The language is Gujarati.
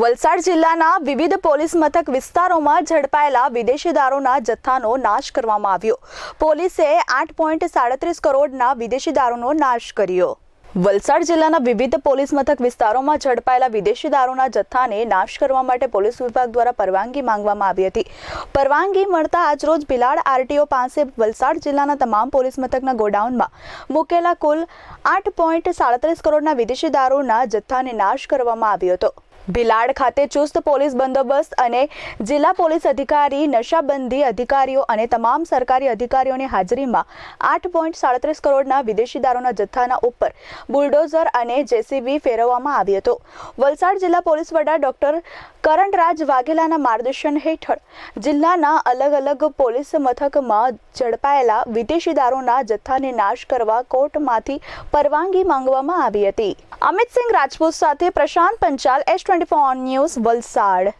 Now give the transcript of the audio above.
વલસાડ જિલ્લાના વિવિધ પોલીસ મથક વિસ્તારોમાં ઝડપાયેલા વિદેશી દારૂના જથ્થાનો નાશ કરવામાં આવ્યો. પોલીસે આઠ પોઈન્ટ સાડત્રીસ કરોડના વિદેશી દારૂનો નાશ કર્યો. વલસાડ જિલ્લાના વિવિધ પોલીસ મથક વિસ્તારોમાં ઝડપાયેલા વિદેશી દારૂના જથ્થાને નાશ કરવા માટે પોલીસ વિભાગ દ્વારા પરવાનગી માંગવામાં આવી હતી. પરવાનગી મળતા આજરોજ ભિલાડ આરટીઓ પાસે વલસાડ જિલ્લાના તમામ પોલીસ મથકના ગોડાઉનમાં મૂકેલા કુલ આઠ પોઈન્ટ સાડત્રીસ કરોડના વિદેશી દારૂના જથ્થાને નાશ કરવામાં આવ્યો હતો. ભિલાડ ખાતે ચુસ્ત પોલીસ બંદોબસ્ત અને જિલ્લા પોલીસ અધિકારી, નશાબંધી અધિકારીઓ અને તમામ સરકારી અધિકારીઓની હાજરીમાં આઠ પોઈન્ટ સાડત્રીસ કરોડના વિદેશી દારૂના જથ્થાના ઉપર બુલડોઝર અને જેસીબી ફેરવવામાં આવ્યો હતો. વલસાડ જિલ્લા પોલીસ વડા ડોક્ટર કરણરાજ વાઘેલાના માર્ગદર્શન હેઠળ જિલ્લાના અલગ અલગ પોલીસ મથકમાં ઝડપાયેલા વિદેશી દારૂના જથ્થાને નાશ કરવા કોર્ટમાંથી પરવાનગી માંગવામાં આવી હતી. અમિતસિંહ રાજપૂત સાથે પ્રશાંત પંચાલ 24 on News Valsad.